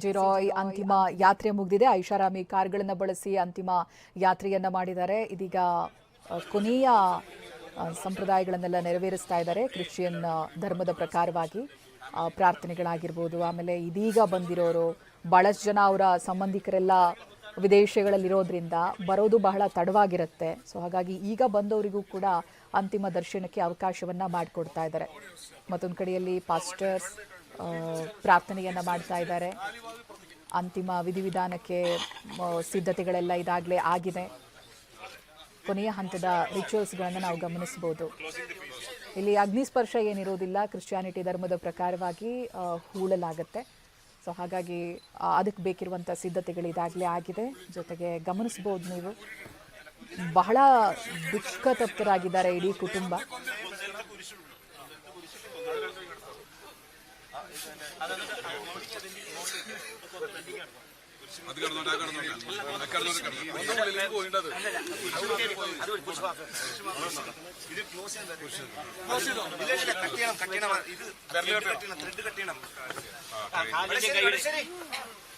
G Roy ಅಂತಿಮ ಯಾತ್ರೆ ಮುಗಿದಿದೆ. ಐಷಾರಾಮಿ ಕಾರ್ಗಳನ್ನು ಬಳಸಿ ಅಂತಿಮ ಯಾತ್ರೆಯನ್ನ ಮಾಡಿದ್ದಾರೆ. ಇದೀಗ ಕೊನೆಯ ಸಂಪ್ರದಾಯಗಳನ್ನೆಲ್ಲ ನೆರವೇರಿಸ್ತಾ ಇದ್ದಾರೆ ಕ್ರಿಶ್ಚಿಯನ್ ಧರ್ಮದ ಪ್ರಕಾರವಾಗಿ. ಪ್ರಾರ್ಥನೆಗಳಾಗಿರ್ಬೋದು ಆಮೇಲೆ ಇದೀಗ ಬಂದಿರೋರು ಬಹಳಷ್ಟು ಜನ ಅವರ ಸಂಬಂಧಿಕರೆಲ್ಲ ವಿದೇಶಗಳಲ್ಲಿರೋದ್ರಿಂದ ಬರೋದು ಬಹಳ ತಡವಾಗಿರುತ್ತೆ. ಸೊ ಹಾಗಾಗಿ ಈಗ ಬಂದವರಿಗೂ ಕೂಡ ಅಂತಿಮ ದರ್ಶನಕ್ಕೆ ಅವಕಾಶವನ್ನ ಮಾಡಿಕೊಡ್ತಾ ಇದ್ದಾರೆ. ಮತ್ತೊಂದು ಕಡೆಯಲ್ಲಿ ಪಾಸ್ಟರ್ಸ್ ಪ್ರಾರ್ಥನೆಯನ್ನ ಮಾಡ್ತಾ ಇದ್ದಾರೆ. ಅಂತಿಮ ವಿಧಿವಿಧಾನಕ್ಕೆ ಸಿದ್ಧತೆಗಳೆಲ್ಲ ಇದಾಗಲೇ ಆಗಿದೆ. ಕೊನೆಯ ಹಂತದ ರಿಚುವಲ್ಸ್ಗಳನ್ನು ನಾವು ಗಮನಿಸಬಹುದು ಇಲ್ಲಿ ಅಗ್ನಿಸ್ಪರ್ಶ ಏನಿರೋದಿಲ್ಲ ಕ್ರಿಶ್ಚಿಯಾನಿಟಿ ಧರ್ಮದ ಪ್ರಕಾರವಾಗಿ ಹೂಳಲಾಗುತ್ತೆ. ಸೊ ಹಾಗಾಗಿ ಅದಕ್ಕೆ ಬೇಕಿರುವಂಥ ಸಿದ್ಧತೆಗಳು ಇದಾಗಲೇ ಆಗಿದೆ. ಜೊತೆಗೆ ಗಮನಿಸ್ಬೋದು ನೀವು. ಬಹಳ ದುಃಖ ತಪ್ತರಾಗಿದ್ದಾರೆ ಇಡೀ ಕುಟುಂಬ. അത് കിടന്നോട്ടെ ആ കിടന്നോട്ടെ. കിടന്നോട്ടെ കിടന്നോട്ടെ. ഒന്നുള്ളിലേക്ക് പോയിട്ടത്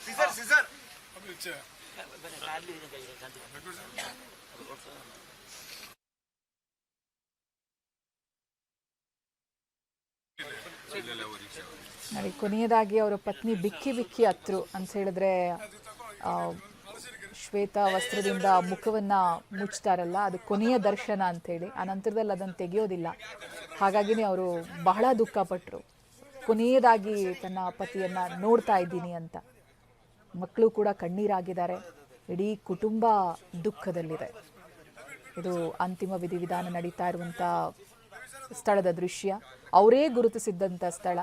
സിസർ സിസർ. ನೋಡಿ ಕೊನೆಯದಾಗಿ ಅವರ ಪತ್ನಿ ಬಿಕ್ಕಿ ಬಿಕ್ಕಿ ಅತ್ರು ಅಂತ ಹೇಳಿದ್ರೆ ಶ್ವೇತ ವಸ್ತ್ರದಿಂದ ಮುಖವನ್ನ ಮುಚ್ತಾರಲ್ಲ, ಅದು ಕೊನೆಯ ದರ್ಶನ ಅಂತೇಳಿ. ಆ ನಂತರದಲ್ಲಿ ಅದನ್ನು ತೆಗೆಯೋದಿಲ್ಲ. ಹಾಗಾಗಿನೇ ಅವರು ಬಹಳ ದುಃಖಪಟ್ಟರು ಕೊನೆಯದಾಗಿ ತನ್ನ ಪತಿಯನ್ನ ನೋಡ್ತಾ ಇದ್ದೀನಿ ಅಂತ. ಮಕ್ಕಳು ಕೂಡ ಕಣ್ಣೀರಾಗಿದ್ದಾರೆ. ಇಡೀ ಕುಟುಂಬ ದುಃಖದಲ್ಲಿದೆ. ಇದು ಅಂತಿಮ ವಿಧಿವಿಧಾನ ನಡೀತಾ ಇರುವಂಥ ಸ್ಥಳದ ದೃಶ್ಯ. ಅವರೇ ಗುರುತಿಸಿದ್ದಂಥ ಸ್ಥಳ.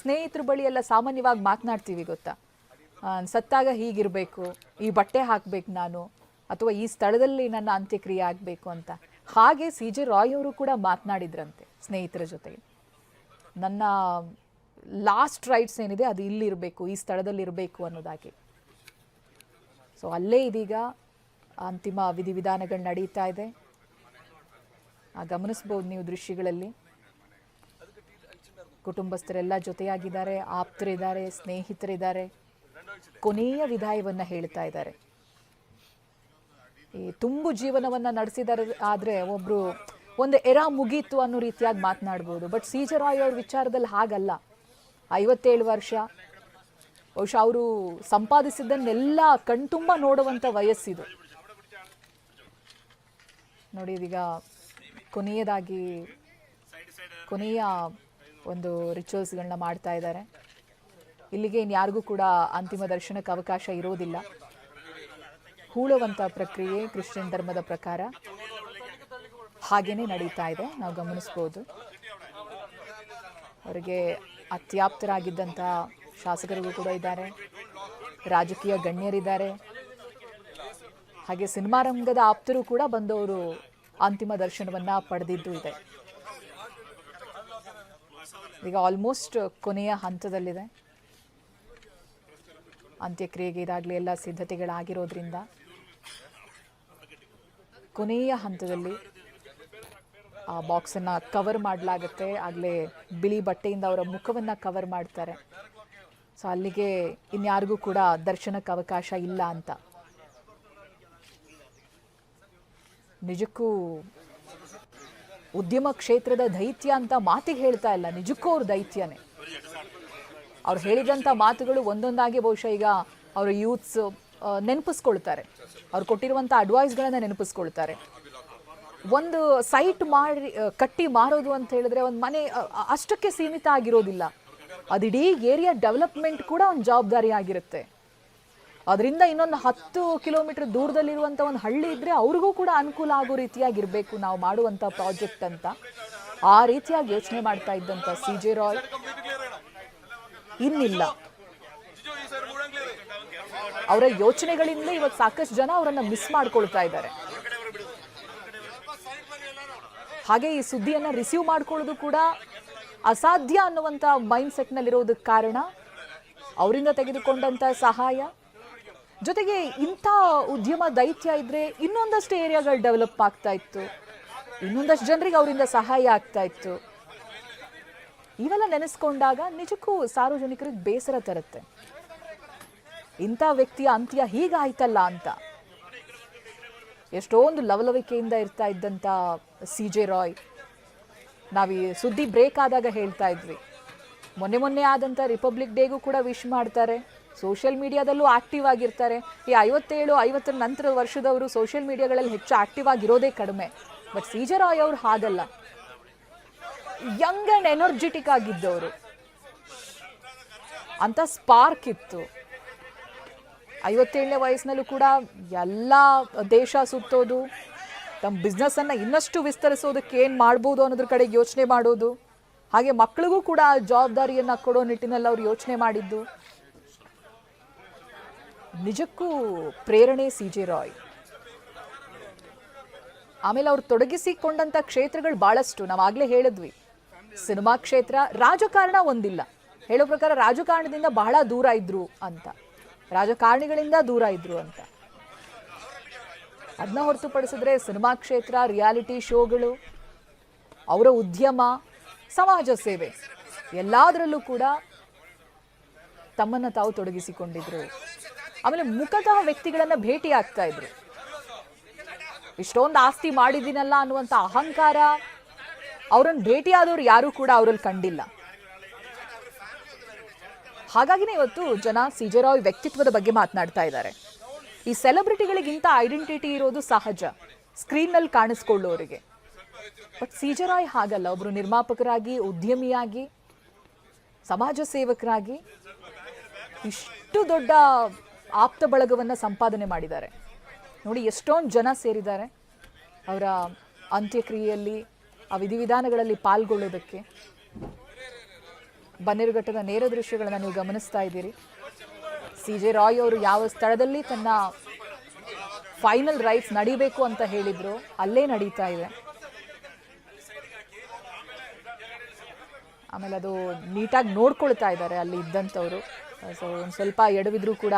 ಸ್ನೇಹಿತರ ಬಳಿ ಎಲ್ಲ ಸಾಮಾನ್ಯವಾಗಿ ಮಾತನಾಡ್ತೀವಿ ಗೊತ್ತಾ? ಸತ್ತಾಗ ಹೀಗಿರಬೇಕು, ಈ ಬಟ್ಟೆ ಹಾಕಬೇಕು ನಾನು, ಅಥವಾ ಈ ಸ್ಥಳದಲ್ಲಿ ನನ್ನ ಅಂತ್ಯಕ್ರಿಯೆ ಆಗಬೇಕು ಅಂತ. ಹಾಗೆ ಸಿ ಜೆ ರಾಯ್ ಅವರು ಕೂಡ ಮಾತನಾಡಿದ್ರಂತೆ ಸ್ನೇಹಿತರ ಜೊತೆಗೆ. ನನ್ನ ಲಾಸ್ಟ್ ರೈಟ್ಸ್ ಏನಿದೆ ಅದು ಇಲ್ಲಿರಬೇಕು, ಈ ಸ್ಥಳದಲ್ಲಿ ಇರಬೇಕು ಅನ್ನೋದಾಗಿ. ಸೊ ಅಲ್ಲೇ ಇದೀಗ ಅಂತಿಮ ವಿಧಿವಿಧಾನಗಳು ನಡೀತಾ ಇದೆ. ಗಮನಿಸ್ಬೋದು ನೀವು ದೃಶ್ಯಗಳಲ್ಲಿ. ಕುಟುಂಬಸ್ಥರೆಲ್ಲ ಜೊತೆಯಾಗಿದ್ದಾರೆ, ಆಪ್ತರಿದ್ದಾರೆ, ಸ್ನೇಹಿತರಿದ್ದಾರೆ. ಕೊನೆಯ ವಿದಾಯವನ್ನು ಹೇಳ್ತಾ ಇದ್ದಾರೆ. ಈ ತುಂಬು ಜೀವನವನ್ನ ನಡೆಸಿದ್ದಾರೆ ಆದರೆ ಒಬ್ಬರು ಒಂದು ಎರಾ ಮುಗೀತು ಅನ್ನೋ ರೀತಿಯಾಗಿ ಮಾತನಾಡ್ಬೋದು. ಬಟ್ ರಾಯ್ ಅವ್ರ ವಿಚಾರದಲ್ಲಿ ಹಾಗಲ್ಲ. ಐವತ್ತೇಳು ವರ್ಷ, ಬಹುಶಃ ಅವರು ಸಂಪಾದಿಸಿದ್ದನ್ನೆಲ್ಲ ಕಣ್ತುಂಬ ನೋಡುವಂಥ ವಯಸ್ಸಿದು. ನೋಡಿ, ಇದೀಗ ಕೊನೆಯದಾಗಿ ಕೊನೆಯ ಒಂದು ರಿಚುವಲ್ಸ್ಗಳನ್ನ ಮಾಡ್ತಾ ಇದ್ದಾರೆ. ಇಲ್ಲಿಗೆ ಇನ್ಯಾರಿಗೂ ಕೂಡ ಅಂತಿಮ ದರ್ಶನಕ್ಕೆ ಅವಕಾಶ ಇರೋದಿಲ್ಲ. ಹೂಳುವಂಥ ಪ್ರಕ್ರಿಯೆ ಕ್ರಿಶ್ಚಿಯನ್ ಧರ್ಮದ ಪ್ರಕಾರ ಹಾಗೇನೆ ನಡೀತಾ ಇದೆ. ನಾವು ಗಮನಿಸ್ಬೋದು. ಅವರಿಗೆ ಅತ್ಯಾಪ್ತರಾಗಿದ್ದಂಥ ಶಾಸಕರಿಗೂ ಕೂಡ ಇದ್ದಾರೆ. ರಾಜಕೀಯ ಗಣ್ಯರಿದ್ದಾರೆ. ಹಾಗೆ ಸಿನಿಮಾ ರಂಗದ ಆಪ್ತರು ಕೂಡ ಬಂದವರು ಅಂತಿಮ ದರ್ಶನವನ್ನ ಪಡೆದಿದ್ದು ಇದೆ. ಈಗ ಆಲ್ಮೋಸ್ಟ್ ಕೊನೆಯ ಹಂತದಲ್ಲಿದೆ. ಅಂತ್ಯಕ್ರಿಯೆಗೆ ಇದಾಗಲಿ ಎಲ್ಲ ಸಿದ್ಧತೆಗಳಾಗಿರೋದ್ರಿಂದ. ಕೊನೆಯ ಹಂತದಲ್ಲಿ, ಆ ಬಾಕ್ಸನ್ನು ಕವರ್ ಮಾಡಲಾಗುತ್ತೆ. ಆಗಲೇ ಬಿಳಿ ಬಟ್ಟೆಯಿಂದ ಅವರ ಮುಖವನ್ನು ಕವರ್ ಮಾಡ್ತಾರೆ. ಸೊ ಅಲ್ಲಿಗೆ ಇನ್ಯಾರಿಗೂ ಕೂಡ ದರ್ಶನಕ್ಕೆ ಅವಕಾಶ ಇಲ್ಲ ಅಂತ. ನಿಜಕ್ಕೂ ಉದ್ಯಮ ಕ್ಷೇತ್ರದ ದೈತ್ಯ ಅಂತ ಮಾತಿಗೆ ಹೇಳ್ತಾ ಇಲ್ಲ. ನಿಜಕ್ಕೂ ಅವ್ರ ದೈತ್ಯನೇ. ಅವ್ರು ಹೇಳಿದಂಥ ಮಾತುಗಳು ಒಂದೊಂದಾಗಿ ಬಹುಶಃ ಈಗ ಅವರ ಯೂತ್ಸ್ ನೆನಪಿಸ್ಕೊಳ್ತಾರೆ. ಅವ್ರು ಕೊಟ್ಟಿರುವಂಥ ಅಡ್ವೈಸ್ಗಳನ್ನು ನೆನಪಿಸ್ಕೊಳ್ತಾರೆ. ಒಂದು ಸೈಟ್ ಮಾಡಿ ಕಟ್ಟಿ ಮಾರೋದು ಅಂತ ಹೇಳಿದ್ರೆ ಒಂದು ಮನೆ ಅಷ್ಟಕ್ಕೆ ಸೀಮಿತ ಆಗಿರೋದಿಲ್ಲ. ಅದಿಡೀ ಏರಿಯಾ ಡೆವಲಪ್ಮೆಂಟ್ ಕೂಡ ಒಂದು ಜವಾಬ್ದಾರಿ ಆಗಿರುತ್ತೆ. ಅದರಿಂದ ಇನ್ನೊಂದು ಹತ್ತು ಕಿಲೋಮೀಟರ್ ದೂರದಲ್ಲಿರುವಂಥ ಒಂದು ಹಳ್ಳಿ ಇದ್ರೆ ಅವ್ರಿಗೂ ಕೂಡ ಅನುಕೂಲ ಆಗೋ ರೀತಿಯಾಗಿರಬೇಕು ನಾವು ಮಾಡುವಂಥ ಪ್ರಾಜೆಕ್ಟ್ ಅಂತ. ಆ ರೀತಿಯಾಗಿ ಯೋಚನೆ ಮಾಡ್ತಾ ಇದ್ದಂಥ ಸಿ ಜೆ ರಾಯ್. ಇನ್ನಿಲ್ಲ. ಅವರ ಯೋಚನೆಗಳಿಂದ ಇವತ್ತು ಸಾಕಷ್ಟು ಜನ ಅವರನ್ನ ಮಿಸ್ ಮಾಡ್ಕೊಳ್ತಾ ಇದ್ದಾರೆ. ಹಾಗೆ ಈ ಸುದ್ದಿಯನ್ನ ರಿಸೀವ್ ಮಾಡ್ಕೊಳ್ಳೋದು ಕೂಡ ಅಸಾಧ್ಯ ಅನ್ನುವಂಥ ಮೈಂಡ್ ಸೆಟ್ನಲ್ಲಿರೋದಕ್ಕೆ ಕಾರಣ ಅವರಿಂದ ತೆಗೆದುಕೊಂಡಂಥ ಸಹಾಯ. ಜೊತೆಗೆ ಇಂಥ ಉದ್ಯಮ ದೈತ್ಯ ಇದ್ರೆ ಇನ್ನೊಂದಷ್ಟು ಏರಿಯಾಗಳು ಡೆವಲಪ್ ಆಗ್ತಾ ಇತ್ತು. ಇನ್ನೊಂದಷ್ಟು ಜನರಿಗೆ ಅವರಿಂದ ಸಹಾಯ ಆಗ್ತಾ ಇತ್ತು. ಇವೆಲ್ಲ ನೆನೆಸ್ಕೊಂಡಾಗ ನಿಜಕ್ಕೂ ಸಾರ್ವಜನಿಕರಿಗೆ ಬೇಸರ ತರುತ್ತೆ. ಇಂಥ ವ್ಯಕ್ತಿಯ ಅಂತ್ಯ ಹೀಗಾಯ್ತಲ್ಲ ಅಂತ. ಎಷ್ಟೊಂದು ಲವಲವಿಕೆಯಿಂದ ಇರ್ತಾ ಇದ್ದಂಥ ಸಿ ಜೆ ರಾಯ್. ನಾವು ಸುದ್ದಿ ಬ್ರೇಕ್ ಆದಾಗ ಹೇಳ್ತಾ ಇದ್ವಿ. ಮೊನ್ನೆ ಮೊನ್ನೆ ಆದಂಥ ರಿಪಬ್ಲಿಕ್ ಡೇಗೂ ಕೂಡ ವಿಶ್ ಮಾಡ್ತಾರೆ. ಸೋಷಿಯಲ್ ಮೀಡಿಯಾದಲ್ಲೂ ಆಕ್ಟಿವ್ ಆಗಿರ್ತಾರೆ. ಈ ಐವತ್ತೇಳು, ಐವತ್ತರ ನಂತರ ವರ್ಷದವರು ಸೋಷಿಯಲ್ ಮೀಡಿಯಾಗಳಲ್ಲಿ ಹೆಚ್ಚು ಆಕ್ಟಿವ್ ಆಗಿರೋದೇ ಕಡಿಮೆ. ಬಟ್ ಸೀಜರ್ ಜೆ ರಾಯ್ ಅವರು ಹಾಗಲ್ಲ. ಯಂಗ್ ಅಂಡ್ ಎನರ್ಜೆಟಿಕ್ ಆಗಿದ್ದವರು. ಅಂತ ಸ್ಪಾರ್ಕ್ ಇತ್ತು. ಐವತ್ತೇಳನೇ ವಯಸ್ಸಿನಲ್ಲೂ ಕೂಡ ಎಲ್ಲ ದೇಶ ಸುತ್ತೋದು, ತಮ್ಮ ಬಿಸ್ನೆಸ್ಸನ್ನು ಇನ್ನಷ್ಟು ವಿಸ್ತರಿಸೋದಕ್ಕೆ ಏನು ಮಾಡ್ಬೋದು ಅನ್ನೋದ್ರ ಕಡೆ ಯೋಚನೆ ಮಾಡೋದು. ಹಾಗೆ ಮಕ್ಕಳಿಗೂ ಕೂಡ ಜವಾಬ್ದಾರಿಯನ್ನು ಕೊಡೋ ನಿಟ್ಟಿನಲ್ಲಿ ಅವ್ರು ಯೋಚನೆ ಮಾಡಿದ್ದು. ನಿಜಕ್ಕೂ ಪ್ರೇರಣೆ ಸಿ ಜೆ ರಾಯ್. ಆಮೇಲೆ ಅವ್ರು ತೊಡಗಿಸಿಕೊಂಡಂಥ ಕ್ಷೇತ್ರಗಳು ಭಾಳಷ್ಟು ನಾವು ಆಗಲೇ ಹೇಳಿದ್ವಿ. ಸಿನಿಮಾ ಕ್ಷೇತ್ರ ರಾಜಕಾರಣ ಒಂದಿಲ್ಲ. ಹೇಳೋ ಪ್ರಕಾರ ರಾಜಕಾರಣದಿಂದ ಬಹಳ ದೂರ ಇದ್ರು ಅಂತ. ರಾಜಕಾರಣಿಗಳಿಂದ ದೂರ ಇದ್ರು ಅಂತ. ಅದನ್ನ ಹೊರತುಪಡಿಸಿದ್ರೆ ಸಿನಿಮಾ ಕ್ಷೇತ್ರ, ರಿಯಾಲಿಟಿ ಶೋಗಳು, ಅವರ ಉದ್ಯಮ, ಸಮಾಜ ಸೇವೆ, ಎಲ್ಲದರಲ್ಲೂ ಕೂಡ ತಮ್ಮನ್ನು ತಾವು ತೊಡಗಿಸಿಕೊಂಡಿದ್ರು. ಆಮೇಲೆ ಮುಖತಃ ವ್ಯಕ್ತಿಗಳನ್ನ ಭೇಟಿ ಆಗ್ತಾ ಇದ್ರು. ಇಷ್ಟೊಂದು ಆಸ್ತಿ ಮಾಡಿದ್ದೀನಲ್ಲ ಅನ್ನುವಂಥ ಅಹಂಕಾರ ಅವರನ್ನು ಭೇಟಿಯಾದವ್ರು ಯಾರೂ ಕೂಡ ಅವರಲ್ಲಿ ಕಂಡಿಲ್ಲ. ಹಾಗಾಗಿನೇ ಇವತ್ತು ಜನ ಸಿ ಜೆ ವ್ಯಕ್ತಿತ್ವದ ಬಗ್ಗೆ ಮಾತನಾಡ್ತಾ ಇದ್ದಾರೆ. ಈ ಸೆಲೆಬ್ರಿಟಿಗಳಿಗಿಂತ ಐಡೆಂಟಿಟಿ ಇರೋದು ಸಹಜ. ಸ್ಕ್ರೀನ್ನಲ್ಲಿ ಕಾಣಿಸ್ಕೊಳ್ಳೋರಿಗೆ. ಬಟ್ ಸಿ ಹಾಗಲ್ಲ. ಒಬ್ಬರು ನಿರ್ಮಾಪಕರಾಗಿ, ಉದ್ಯಮಿಯಾಗಿ, ಸಮಾಜ ಸೇವಕರಾಗಿ ಇಷ್ಟು ದೊಡ್ಡ ಆಪ್ತ ಬಳಗವನ್ನು ಸಂಪಾದನೆ ಮಾಡಿದ್ದಾರೆ. ನೋಡಿ, ಎಷ್ಟೊಂದು ಜನ ಸೇರಿದ್ದಾರೆ ಅವರ ಅಂತ್ಯಕ್ರಿಯೆಯಲ್ಲಿ, ಆ ವಿಧಿವಿಧಾನಗಳಲ್ಲಿ ಪಾಲ್ಗೊಳ್ಳೋದಕ್ಕೆ. ಬನ್ನೇರುಘಟ್ಟದ ನೇರ ದೃಶ್ಯಗಳನ್ನು ನೀವು ಗಮನಿಸ್ತಾ ಇದ್ದೀರಿ. ಸಿ ಜೆ ರಾಯ್ ಅವರು ಯಾವ ಸ್ಥಳದಲ್ಲಿ ತನ್ನ ಫೈನಲ್ ರೈಟ್ಸ್ ನಡಿಬೇಕು ಅಂತ ಹೇಳಿದ್ರು, ಅಲ್ಲೇ ನಡೀತಾ ಇದೆ. ಆಮೇಲೆ ಅದು ನೀಟಾಗಿ ನೋಡ್ಕೊಳ್ತಾ ಇದ್ದಾರೆ ಅಲ್ಲಿ ಇದ್ದಂಥವ್ರು. ಸೊ ಒಂದು ಸ್ವಲ್ಪ ಎಡವಿದ್ರೂ ಕೂಡ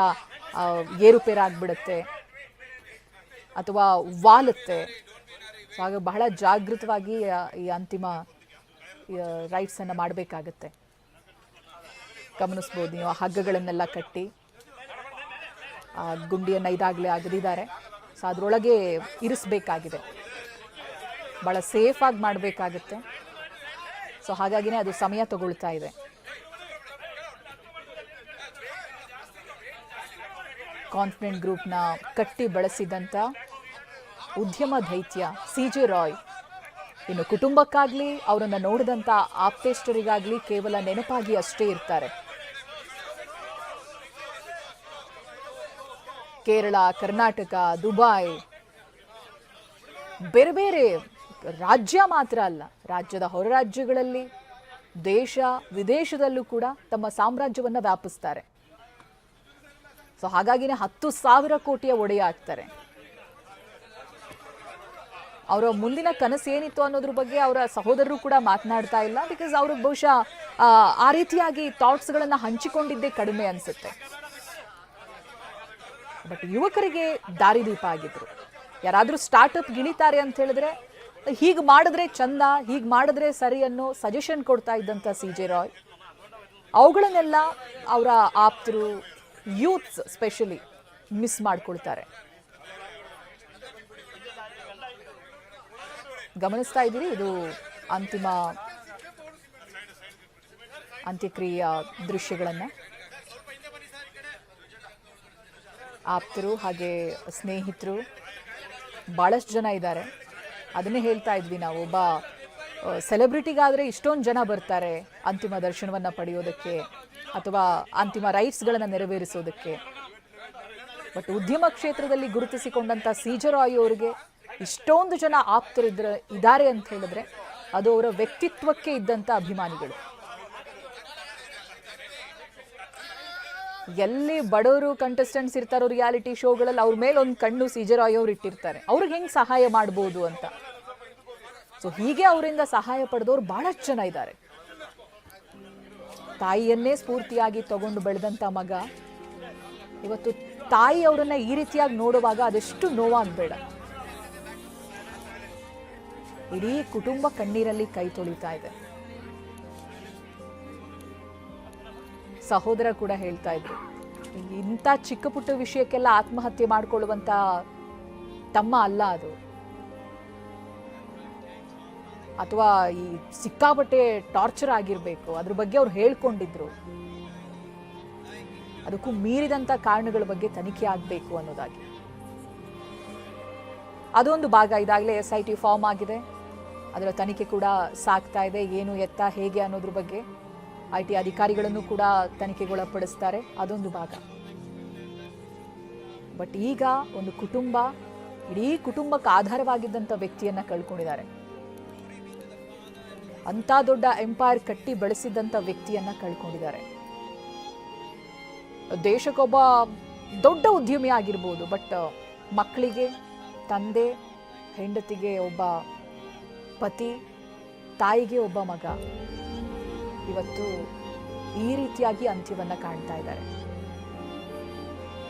ಏರುಪೇರಾಗ್ಬಿಡುತ್ತೆ. ಅಥವಾ ವಾಲುತ್ತೆ. ಸೊ ಹಾಗೆ ಬಹಳ ಜಾಗೃತವಾಗಿ ಈ ಅಂತಿಮ ರೈಡ್ಸನ್ನು ಮಾಡಬೇಕಾಗತ್ತೆ. ಗಮನಿಸ್ಬೋದು ನೀವು ಹಗ್ಗಗಳನ್ನೆಲ್ಲ ಕಟ್ಟಿ, ಆ, ಗುಂಡಿಯನ್ನು ಇದಾಗಲೇ ಅಗದಿದ್ದಾರೆ. ಸೊ ಅದರೊಳಗೆ ಇರಿಸಬೇಕಾಗಿದೆ. ಭಾಳ ಸೇಫಾಗಿ ಮಾಡಬೇಕಾಗುತ್ತೆ. ಸೊ ಹಾಗಾಗಿನೇ ಅದು ಸಮಯ ತಗೊಳ್ತಾ ಇದೆ. ಕಾನ್ಫಿಡೆಂಟ್ ಗ್ರೂಪ್ನ ಕಟ್ಟಿ ಬಳಸಿದಂಥ ಉದ್ಯಮ ದೈತ್ಯ ಸಿ ಜೆ ರಾಯ್. ಇನ್ನು ಕುಟುಂಬಕ್ಕಾಗಲಿ, ಅವರನ್ನು ನೋಡಿದಂಥ ಆಪ್ತೇಷ್ಟರಿಗಾಗಲಿ ಕೇವಲ ನೆನಪಾಗಿ ಅಷ್ಟೇ ಇರ್ತಾರೆ. ಕೇರಳ, ಕರ್ನಾಟಕ ದುಬೈ ಬೇರೆ ಬೇರೆ ರಾಜ್ಯ ಮಾತ್ರ ಅಲ್ಲ, ರಾಜ್ಯದ ಹೊರ ರಾಜ್ಯಗಳಲ್ಲಿ ದೇಶ ವಿದೇಶದಲ್ಲೂ ಕೂಡ ತಮ್ಮ ಸಾಮ್ರಾಜ್ಯವನ್ನು ವ್ಯಾಪಿಸ್ತಾರೆ. ಸೊ ಹಾಗಾಗಿನೇ ಹತ್ತು ಸಾವಿರ ಕೋಟಿಯ ಒಡೆಯ ಆಗ್ತಾರೆ. ಅವರ ಮುಂದಿನ ಕನಸು ಏನಿತ್ತು ಅನ್ನೋದ್ರ ಬಗ್ಗೆ ಅವರ ಸಹೋದರರು ಕೂಡ ಮಾತನಾಡ್ತಾ ಇಲ್ಲ. ಬಿಕಾಸ್ ಅವ್ರಿಗೆ ಬಹುಶಃ ಆ, ರೀತಿಯಾಗಿ ಥಾಟ್ಸ್ಗಳನ್ನು ಹಂಚಿಕೊಂಡಿದ್ದೇ ಕಡಿಮೆ ಅನಿಸುತ್ತೆ. ಬಟ್ ಯುವಕರಿಗೆ ದಾರಿದೀಪ ಆಗಿದ್ರು. ಯಾರಾದರೂ ಸ್ಟಾರ್ಟಪ್ ಗಿಳಿತಾರೆ ಅಂತ ಹೇಳಿದ್ರೆ ಹೀಗೆ ಮಾಡಿದ್ರೆ ಚಂದ ಹೀಗೆ ಮಾಡಿದ್ರೆ ಸರಿ ಅನ್ನೋ ಸಜೆಷನ್ ಕೊಡ್ತಾ ಇದ್ದಂಥ ಸಿ ಜೆ ರಾಯ್ ಅವುಗಳನ್ನೆಲ್ಲ ಅವರ ಆಪ್ತರು ಯೂತ್ಸ್ ಸ್ಪೆಷಲಿ ಮಿಸ್ ಮಾಡ್ಕೊಳ್ತಾರೆ. ಗಮನಿಸ್ತಾ ಇದ್ದೀರಿ, ಇದು ಅಂತಿಮ ಅಂತ್ಯಕ್ರಿಯೆಯ ದೃಶ್ಯಗಳನ್ನು. ಆಪ್ತರು ಹಾಗೆ ಸ್ನೇಹಿತರು ಭಾಳಷ್ಟು ಜನ ಇದ್ದಾರೆ. ಅದನ್ನೇ ಹೇಳ್ತಾ ಇದ್ವಿ ನಾವು, ಒಬ್ಬ ಸೆಲೆಬ್ರಿಟಿಗಾದರೆ ಇಷ್ಟೊಂದು ಜನ ಬರ್ತಾರೆ ಅಂತಿಮ ದರ್ಶನವನ್ನು ಪಡೆಯೋದಕ್ಕೆ. ಅಥವಾ ಅಂತಿಮ ರೈಟ್ಸ್ಗಳನ್ನು ನೆರವೇರಿಸೋದಕ್ಕೆ. ಬಟ್ ಉದ್ಯಮ ಕ್ಷೇತ್ರದಲ್ಲಿ ಗುರುತಿಸಿಕೊಂಡಂಥ ಸೀಜರಾಯ್ ಅವರಿಗೆ ಇಷ್ಟೊಂದು ಜನ ಆಪ್ತರಿದ್ರ ಇದ್ದಾರೆ ಅಂತ ಹೇಳಿದ್ರೆ ಅದು ಅವರ ವ್ಯಕ್ತಿತ್ವಕ್ಕೆ ಇದ್ದಂಥ ಅಭಿಮಾನಿಗಳು. ಎಲ್ಲಿ ಬಡವರು ಕಂಟೆಸ್ಟೆಂಟ್ಸ್ ಇರ್ತಾರೋ ರಿಯಾಲಿಟಿ ಶೋಗಳಲ್ಲಿ ಅವ್ರ ಮೇಲೆ ಒಂದು ಕಣ್ಣು ಸೀಜರಾಯ್ ಅವ್ರು ಇಟ್ಟಿರ್ತಾರೆ. ಅವ್ರಿಗೆ ಹೆಂಗೆ ಸಹಾಯ ಮಾಡ್ಬೋದು ಅಂತ. ಸೊ ಹೀಗೆ ಅವರಿಂದ ಸಹಾಯ ಪಡೆದವ್ರು ಬಹಳಷ್ಟು ಜನ ಇದ್ದಾರೆ. ತಾಯಿಯನ್ನೇ ಸ್ಫೂರ್ತಿಯಾಗಿ ತಗೊಂಡು ಬೆಳೆದಂಥ ಮಗ. ಇವತ್ತು ತಾಯಿ ಅವರನ್ನ ಈ ರೀತಿಯಾಗಿ ನೋಡುವಾಗ ಅದೆಷ್ಟು ನೋವಾಗಬೇಡ ಇಡೀ ಕುಟುಂಬ ಕಣ್ಣೀರಲ್ಲಿ ಕೈ ತೊಳಿತಾ ಇದೆ. ಸಹೋದರ ಕೂಡ ಹೇಳ್ತಾ ಇದ್ರು, ಇಂಥ ಚಿಕ್ಕ ಪುಟ್ಟ ವಿಷಯಕ್ಕೆಲ್ಲ ಆತ್ಮಹತ್ಯೆ ಮಾಡಿಕೊಳ್ಳುವಂಥ ತಮ್ಮ ಅಲ್ಲ ಅದು. ಅಥವಾ ಈ ಸಿಕ್ಕಾಪಟ್ಟೆ ಟಾರ್ಚರ್ ಆಗಿರಬೇಕು, ಅದ್ರ ಬಗ್ಗೆ ಅವ್ರು ಹೇಳ್ಕೊಂಡಿದ್ರು. ಅದಕ್ಕೂ ಮೀರಿದಂಥ ಕಾರಣಗಳ ಬಗ್ಗೆ ತನಿಖೆ ಆಗಬೇಕು ಅನ್ನೋದಾಗಿ. ಅದೊಂದು ಭಾಗ. ಇದಾಗಲೇ ಎಸ್ ಐ ಟಿ ಫಾರ್ಮ್ ಆಗಿದೆ. ಅದರ ತನಿಖೆ ಕೂಡ ಸಾಗ್ತಾ ಇದೆ. ಏನು ಎತ್ತ, ಹೇಗೆ ಅನ್ನೋದ್ರ ಬಗ್ಗೆ ಐ ಟಿ ಅಧಿಕಾರಿಗಳನ್ನು ಕೂಡ ತನಿಖೆಗೊಳಪಡಿಸ್ತಾರೆ ಅದೊಂದು ಭಾಗ. ಬಟ್ ಈಗ ಒಂದು ಕುಟುಂಬ, ಇಡೀ ಕುಟುಂಬಕ್ಕೆ ಆಧಾರವಾಗಿದ್ದಂಥ ವ್ಯಕ್ತಿಯನ್ನ ಕಳ್ಕೊಂಡಿದ್ದಾರೆ. ಅಂತ ದೊಡ್ಡ ಎಂಪೈರ್ ಕಟ್ಟಿ ಬೆಳೆಸಿದಂಥ ವ್ಯಕ್ತಿಯನ್ನ ಕಳ್ಕೊಂಡಿದ್ದಾರೆ. ದೇಶಕ್ಕೊಬ್ಬ ದೊಡ್ಡ ಉದ್ಯಮಿ ಆಗಿರ್ಬೋದು ಬಟ್ ಮಕ್ಕಳಿಗೆ, ತಂದೆ, ಹೆಂಡತಿಗೆ ಒಬ್ಬ ಪತಿ, ತಾಯಿಗೆ ಒಬ್ಬ ಮಗ ಇವತ್ತು ಈ ರೀತಿಯಾಗಿ ಅಂತ್ಯವನ್ನ ಕಾಣ್ತಾ ಇದ್ದಾರೆ.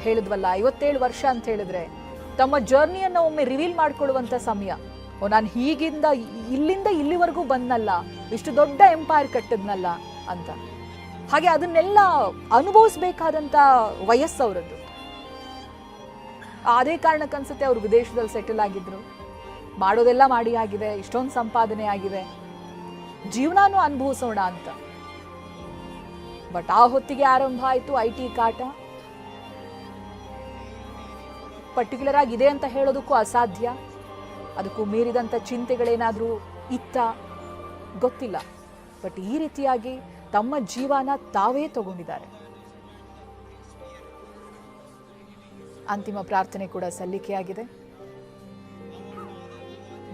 ಹೇಳಿದ್ವಲ್ಲ, ಐವತ್ತೇಳು ವರ್ಷ ಅಂತ ಹೇಳಿದ್ರೆ ತಮ್ಮ ಜರ್ನಿಯನ್ನು ಒಮ್ಮೆ ರಿವೀಲ್ ಮಾಡ್ಕೊಳ್ಳುವಂತ ಸಮಯ. ಓ, ನಾನು ಹೀಗಿಂದ ಇಲ್ಲಿಂದ ಇಲ್ಲಿವರೆಗೂ ಬಂದ್ನಲ್ಲ, ಇಷ್ಟು ದೊಡ್ಡ ಎಂಪೈರ್ ಕಟ್ಟಿದ್ನಲ್ಲ ಅಂತ. ಹಾಗೆ ಅದನ್ನೆಲ್ಲ ಅನುಭವಿಸ್ಬೇಕಾದಂಥ ವಯಸ್ಸು ಅವರದ್ದು. ಅದೇ ಕಾರಣಕ್ಕೆ ಅನ್ಸುತ್ತೆ ಅವ್ರು ವಿದೇಶದಲ್ಲಿ ಸೆಟಲ್ ಆಗಿದ್ರು. ಮಾಡೋದೆಲ್ಲ ಮಾಡಿ ಆಗಿದೆ, ಇಷ್ಟೊಂದು ಸಂಪಾದನೆ ಆಗಿದೆ. ಜೀವನಾನು ಅನುಭವಿಸೋಣ ಅಂತ. ಬಟ್ ಆ ಹೊತ್ತಿಗೆ ಆರಂಭ ಆಯಿತು ಐ ಟಿ ಕಾಟ. ಪರ್ಟಿಕ್ಯುಲರ್ ಆಗಿ ಇದೆ ಅಂತ ಹೇಳೋದಕ್ಕೂ ಅಸಾಧ್ಯ. ಅದಕ್ಕೂ ಮೀರಿದಂಥ ಚಿಂತೆಗಳೇನಾದರೂ ಇತ್ತ? ಗೊತ್ತಿಲ್ಲ. ಬಟ್ ಈ ರೀತಿಯಾಗಿ ತಮ್ಮ ಜೀವನ ತಾವೇ ತಗೊಂಡಿದ್ದಾರೆ. ಅಂತಿಮ ಪ್ರಾರ್ಥನೆ ಕೂಡ ಸಲ್ಲಿಕೆಯಾಗಿದೆ.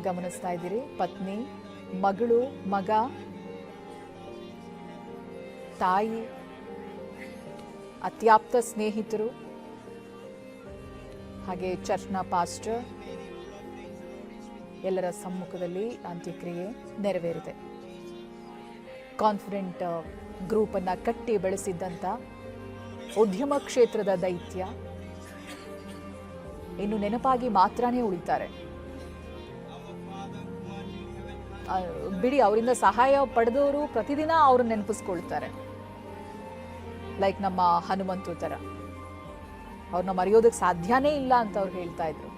ಗಮನಿಸ್ತಾ ಇದ್ದೀರಿ. ಪತ್ನಿ, ಮಗಳು, ಮಗ, ತಾಯಿ, ಅತ್ಯಾಪ್ತ ಸ್ನೇಹಿತರು, ಹಾಗೆ ಚರ್ಚ್ನ ಪಾಸ್ಟರ್ ಎಲ್ಲರ ಸಮ್ಮುಖದಲ್ಲಿ ಅಂತ್ಯಕ್ರಿಯೆ ನೆರವೇರಿದೆ. ಕಾನ್ಫಿಡೆಂಟ್ ಗ್ರೂಪನ್ನು ಕಟ್ಟಿ ಬೆಳೆಸಿದ್ದಂಥ ಉದ್ಯಮ ಕ್ಷೇತ್ರದ ದೈತ್ಯ ಇನ್ನು ನೆನಪಾಗಿ ಮಾತ್ರನೇ ಉಳಿತಾರೆ. ಬಿಡಿ ಅವರಿಂದ ಸಹಾಯ ಪಡೆದವರು ಪ್ರತಿದಿನ ಅವರು ನೆನಪಿಸ್ಕೊಳ್ತಾರೆ. ಲೈಕ್ ನಮ್ಮ ಹನುಮಂತು ಥರ. ಅವ್ರನ್ನ ಮರೆಯೋದಕ್ಕೆ ಸಾಧ್ಯನೇ ಇಲ್ಲ ಅಂತ ಅವ್ರು ಹೇಳ್ತಾ ಇದ್ರು.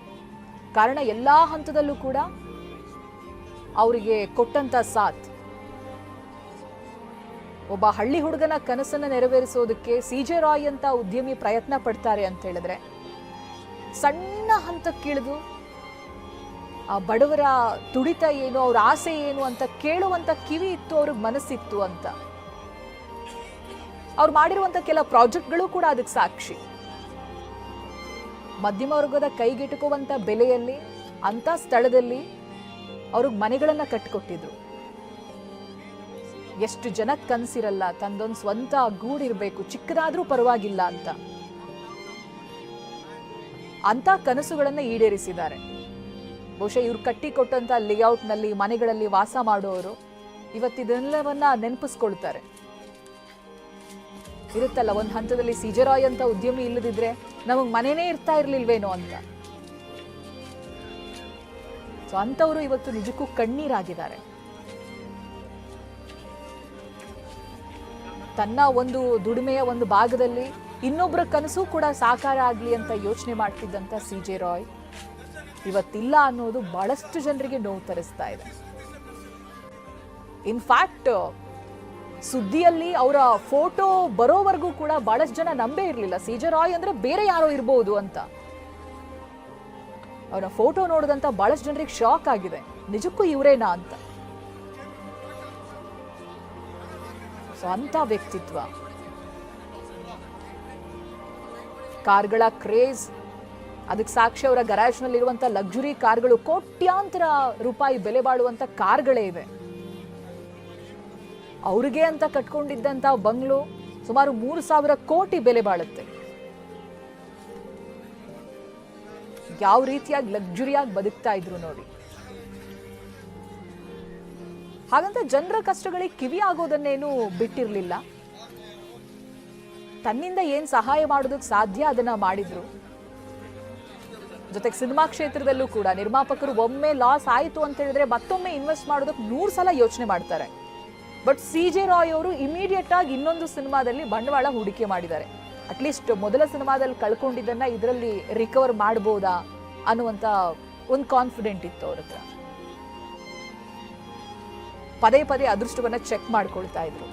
ಕಾರಣ ಎಲ್ಲ ಹಂತದಲ್ಲೂ ಕೂಡ ಅವರಿಗೆ ಕೊಟ್ಟಂತ ಸಾಥ್. ಒಬ್ಬ ಹಳ್ಳಿ ಹುಡುಗನ ಕನಸನ್ನ ನೆರವೇರಿಸೋದಕ್ಕೆ ಸಿ ಜೆ ರಾಯ್ ಅಂತ ಉದ್ಯಮಿ ಪ್ರಯತ್ನ ಪಡ್ತಾರೆ ಅಂತ ಹೇಳಿದ್ರೆ, ಸಣ್ಣ ಹಂತಕ್ಕಿಳಿದು ಆ ಬಡವರ ತುಡಿತ ಏನು, ಅವ್ರ ಆಸೆ ಏನು ಅಂತ ಕೇಳುವಂತ ಕಿವಿ ಇತ್ತು, ಅವ್ರಿಗೆ ಮನಸ್ಸಿತ್ತು ಅಂತ. ಅವ್ರು ಮಾಡಿರುವಂತ ಕೆಲ ಪ್ರಾಜೆಕ್ಟ್ಗಳು ಕೂಡ ಅದಕ್ಕೆ ಸಾಕ್ಷಿ. ಮಧ್ಯಮ ವರ್ಗದ ಕೈಗೆಟುಕುವಂತ ಬೆಲೆಯಲ್ಲಿ ಅಂಥ ಸ್ಥಳದಲ್ಲಿ ಅವ್ರಿಗೆ ಮನೆಗಳನ್ನ ಕಟ್ಟಿಕೊಟ್ಟಿದ್ರು ಎಷ್ಟು ಜನಕ್ಕೆ ಕನಸಿರಲ್ಲ, ತಂದೊಂದು ಸ್ವಂತ ಗೂಡಿರ್ಬೇಕು ಚಿಕ್ಕದಾದ್ರೂ ಪರವಾಗಿಲ್ಲ ಅಂತ. ಅಂತ ಕನಸುಗಳನ್ನ ಈಡೇರಿಸಿದ್ದಾರೆ. ಬಹುಶಃ ಇವ್ರು ಲೇಔಟ್ ಲೇಔಟ್ನಲ್ಲಿ ಮನೆಗಳಲ್ಲಿ ವಾಸ ಮಾಡುವವರು ಇವತ್ತಿದೆಲ್ಲವನ್ನ ನೆನಪಿಸ್ಕೊಳ್ತಾರೆ. ಇರುತ್ತಲ್ಲ, ಒಂದು ಹಂತದಲ್ಲಿ ಸಿಜರಾಯ್ ಅಂತ ಉದ್ಯಮಿ ಇಲ್ಲದಿದ್ರೆ ನಮಗ್ ಮನೆನೇ ಇರ್ತಾ ಇರ್ಲಿಲ್ವೇನೋ ಅಂತ. ಸೊ ಅಂತವರು ಇವತ್ತು ನಿಜಕ್ಕೂ ಕಣ್ಣೀರಾಗಿದ್ದಾರೆ. ತನ್ನ ಒಂದು ದುಡಿಮೆಯ ಒಂದು ಭಾಗದಲ್ಲಿ ಇನ್ನೊಬ್ಬರ ಕನಸು ಕೂಡ ಸಾಕಾರ ಆಗಲಿ ಅಂತ ಯೋಚನೆ ಮಾಡ್ತಿದ್ದಂಥ ಸಿ ಜೆ ರಾಯ್ ಇವತ್ತಿಲ್ಲ ಅನ್ನೋದು ಬಹಳಷ್ಟು ಜನರಿಗೆ ನೋವು ತರಿಸ್ತಾ ಇದೆ. ಇನ್ಫ್ಯಾಕ್ಟ್ ಸುದ್ದಿಯಲ್ಲಿ ಅವರ ಫೋಟೋ ಬರೋವರೆಗೂ ಕೂಡ ಬಹಳಷ್ಟು ಜನ ನಂಬೇ ಇರಲಿಲ್ಲ. ಸೀಜರ್ ಜೆ ರಾಯ್ ಅಂದ್ರೆ ಬೇರೆ ಯಾರೋ ಇರಬಹುದು ಅಂತ. ಅವರ ಫೋಟೋ ನೋಡಿದಂತ ಬಹಳಷ್ಟು ಜನರಿಗೆ ಶಾಕ್ ಆಗಿದೆ. ನಿಜಕ್ಕೂ ಇವರೇನಾ ಅಂತ. ಸೊ ಅಂತ ವ್ಯಕ್ತಿತ್ವ. ಕಾರ್ಗಳ ಕ್ರೇಜ್. ಅದಕ್ಕೆ ಸಾಕ್ಷಿ ಅವರ ಗರಾಜ್ನಲ್ಲಿರುವಂಥ ಲಕ್ಸುರಿ ಕಾರ್ಗಳು ಕೋಟ್ಯಾಂತರ ರೂಪಾಯಿ ಬೆಲೆ ಬಾಳುವಂಥ ಕಾರ್ಗಳೇ ಇವೆ. ಅವ್ರಿಗೆ ಅಂತ ಕಟ್ಕೊಂಡಿದ್ದಂಥ ಬಂಗ್ಲು ಸುಮಾರು ಮೂರು ಸಾವಿರ ಕೋಟಿ ಬೆಲೆ ಬಾಳುತ್ತೆ. ಯಾವ ರೀತಿಯಾಗಿ ಲಕ್ಸುರಿಯಾಗಿ ಬದುಕ್ತಾ ಇದ್ರು ನೋಡಿ. ಹಾಗಂತ ಜನರ ಕಷ್ಟಗಳಿಗೆ ಕಿವಿ ಆಗೋದನ್ನೇನು ಬಿಟ್ಟಿರಲಿಲ್ಲ. ತನ್ನಿಂದ ಏನು ಸಹಾಯ ಮಾಡೋದಕ್ಕೆ ಸಾಧ್ಯ ಅದನ್ನ ಮಾಡಿದ್ರು. ಜೊತೆಗೆ ಸಿನಿಮಾ ಕ್ಷೇತ್ರದಲ್ಲೂ ಕೂಡ ನಿರ್ಮಾಪಕರು ಒಮ್ಮೆ ಲಾಸ್ ಆಯಿತು ಅಂತ ಹೇಳಿದ್ರೆ ಮತ್ತೊಮ್ಮೆ ಇನ್ವೆಸ್ಟ್ ಮಾಡೋದಕ್ಕೆ ನೂರು ಸಲ ಯೋಚನೆ ಮಾಡ್ತಾರೆ. ಬಟ್ ಸಿ ಜೆ ರಾಯ್ ಅವರು ಇಮಿಡಿಯೇಟ್ ಆಗಿ ಇನ್ನೊಂದು ಸಿನಿಮಾದಲ್ಲಿ ಬಂಡವಾಳ ಹೂಡಿಕೆ ಮಾಡಿದ್ದಾರೆ. ಅಟ್ಲೀಸ್ಟ್ ಮೊದಲ ಸಿನಿಮಾದಲ್ಲಿ ಕಳ್ಕೊಂಡಿದ್ದನ್ನ ಇದರಲ್ಲಿ ರಿಕವರ್ ಮಾಡ್ಬೋದಾ ಅನ್ನುವಂಥ ಒಂದು ಕಾನ್ಫಿಡೆಂಟ್ ಇತ್ತು ಅವ್ರ ಹತ್ರ. ಪದೇ ಪದೇ ಅದೃಷ್ಟವನ್ನ ಚೆಕ್ ಮಾಡ್ಕೊಳ್ತಾ ಇದ್ರು.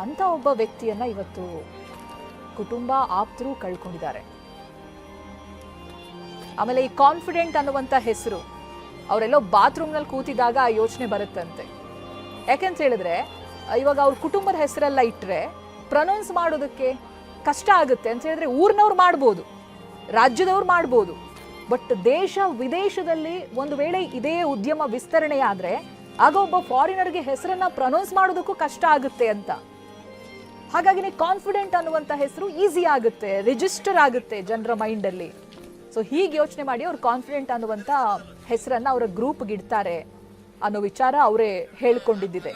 ಅಂತ ಒಬ್ಬ ವ್ಯಕ್ತಿಯನ್ನ ಇವತ್ತು ಕುಟುಂಬ ಆಪ್ತರು ಕಳ್ಕೊಂಡಿದ್ದಾರೆ. ಆಮೇಲೆ ಈ ಕಾನ್ಫಿಡೆಂಟ್ ಅನ್ನುವಂಥ ಹೆಸರು ಅವರೆಲ್ಲೋ ಬಾತ್ರೂಮ್ನಲ್ಲಿ ಕೂತಿದಾಗ ಆ ಯೋಚನೆ ಬರುತ್ತಂತೆ. ಯಾಕೆಂತ ಹೇಳಿದ್ರೆ, ಇವಾಗ ಅವ್ರ ಕುಟುಂಬದ ಹೆಸರೆಲ್ಲ ಇಟ್ಟರೆ ಪ್ರನೌನ್ಸ್ ಮಾಡೋದಕ್ಕೆ ಕಷ್ಟ ಆಗುತ್ತೆ ಅಂತ ಹೇಳಿದ್ರೆ ಊರ್ನವ್ರು ಮಾಡ್ಬೋದು, ರಾಜ್ಯದವ್ರು ಮಾಡ್ಬೋದು. ಬಟ್ ದೇಶ ವಿದೇಶದಲ್ಲಿ ಒಂದು ವೇಳೆ ಇದೇ ಉದ್ಯಮ ವಿಸ್ತರಣೆಯಾದರೆ ಆಗ ಒಬ್ಬ ಫಾರಿನರ್ಗೆ ಹೆಸರನ್ನ ಪ್ರನೌನ್ಸ್ ಮಾಡೋದಕ್ಕೂ ಕಷ್ಟ ಆಗುತ್ತೆ ಅಂತ. ಹಾಗಾಗಿ ಕಾನ್ಫಿಡೆಂಟ್ ಅನ್ನುವಂಥ ಹೆಸರು ಈಸಿ ಆಗುತ್ತೆ, ರಿಜಿಸ್ಟರ್ ಆಗುತ್ತೆ ಜನರ ಮೈಂಡಲ್ಲಿ. ಸೊ ಹೀಗೆ ಯೋಚನೆ ಮಾಡಿ ಅವ್ರು ಕಾನ್ಫಿಡೆಂಟ್ ಅನ್ನುವಂಥ ಹೆಸರನ್ನ ಅವರ ಗ್ರೂಪ್ಗೆ ಇಡ್ತಾರೆ ಅನ್ನೋ ವಿಚಾರ ಅವರೇ ಹೇಳ್ಕೊಂಡಿದ್ದಿದೆ.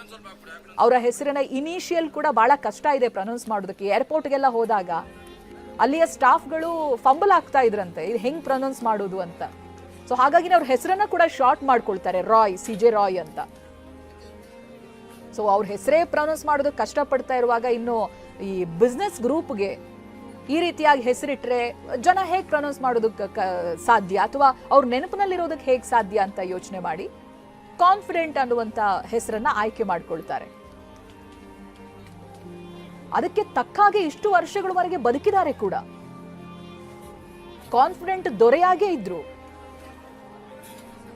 ಅವರ ಹೆಸರನ್ನ ಇನಿಷಿಯಲ್ ಕೂಡ ಬಹಳ ಕಷ್ಟ ಇದೆ ಪ್ರನೌನ್ಸ್ ಮಾಡೋದಕ್ಕೆ. ಏರ್ಪೋರ್ಟ್ಗೆಲ್ಲ ಹೋದಾಗ ಅಲ್ಲಿಯ ಸ್ಟಾಫ್ಗಳು ಫಂಬಲ್ ಆಗ್ತಾ ಇದ್ರಂತೆ. ಇದು ಹೆಂಗೆ ಪ್ರನೌನ್ಸ್ ಮಾಡೋದು ಅಂತ. ಸೊ ಹಾಗಾಗಿ ಅವ್ರ ಹೆಸರನ್ನ ಕೂಡ ಶಾರ್ಟ್ ಮಾಡ್ಕೊಳ್ತಾರೆ. ರಾಯ್ ಸಿ ಜೆ ರಾಯ್ ಅಂತ. ಸೊ ಅವ್ರ ಹೆಸರೇ ಪ್ರನೌನ್ಸ್ ಮಾಡೋದಕ್ಕೆ ಕಷ್ಟಪಡ್ತಾ ಇರುವಾಗ ಇನ್ನು ಈ ಬಿಸ್ನೆಸ್ ಗ್ರೂಪ್ಗೆ ಈ ರೀತಿಯಾಗಿ ಹೆಸರಿಟ್ರೆ ಜನ ಹೇಗೆ ಪ್ರೊನೌನ್ಸ್ ಮಾಡೋದಕ್ಕೆ ಸಾಧ್ಯ? ಅಥವಾ ಅವ್ರ ನೆನಪಿನಲ್ಲಿರೋದಕ್ಕೆ ಹೇಗೆ ಸಾಧ್ಯ ಅಂತ ಯೋಚನೆ ಮಾಡಿ ಕಾನ್ಫಿಡೆಂಟ್ ಅನ್ನುವಂಥ ಹೆಸರನ್ನ ಆಯ್ಕೆ ಮಾಡ್ಕೊಳ್ತಾರೆ. ಅದಕ್ಕೆ ತಕ್ಕಾಗೆ ಇಷ್ಟು ವರ್ಷಗಳವರೆಗೆ ಬದುಕಿದ್ದಾರೆ ಕೂಡ. ಕಾನ್ಫಿಡೆಂಟ್ ದೊರೆಯಾಗೇ ಇದ್ರು.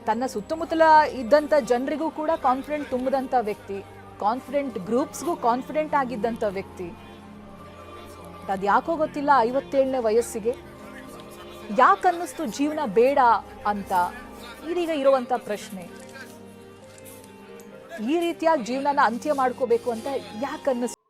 ತನ್ನ ಸುತ್ತಮುತ್ತಲ ಇದ್ದಂಥ ಜನರಿಗೂ ಕೂಡ ಕಾನ್ಫಿಡೆಂಟ್ ತುಂಬಿದಂಥ ವ್ಯಕ್ತಿ ಕಾನ್ಫಿಡೆಂಟ್ ಗ್ರೂಪ್ಸ್ಗೂ ಕಾನ್ಫಿಡೆಂಟ್ ಆಗಿದ್ದಂಥ ವ್ಯಕ್ತಿ ಅದು ಯಾಕೋ ಗೊತ್ತಿಲ್ಲ ಐವತ್ತೇಳನೇ ವಯಸ್ಸಿಗೆ. ಯಾಕನ್ನಿಸ್ತು ಜೀವನ ಬೇಡ ಅಂತ ಇದೀಗ ಇರುವಂಥ ಪ್ರಶ್ನೆ. ಈ ರೀತಿಯಾಗಿ ಜೀವನನ ಅಂತ್ಯ ಮಾಡ್ಕೋಬೇಕು ಅಂತ ಯಾಕೆ ಅನ್ನಿಸ್ತು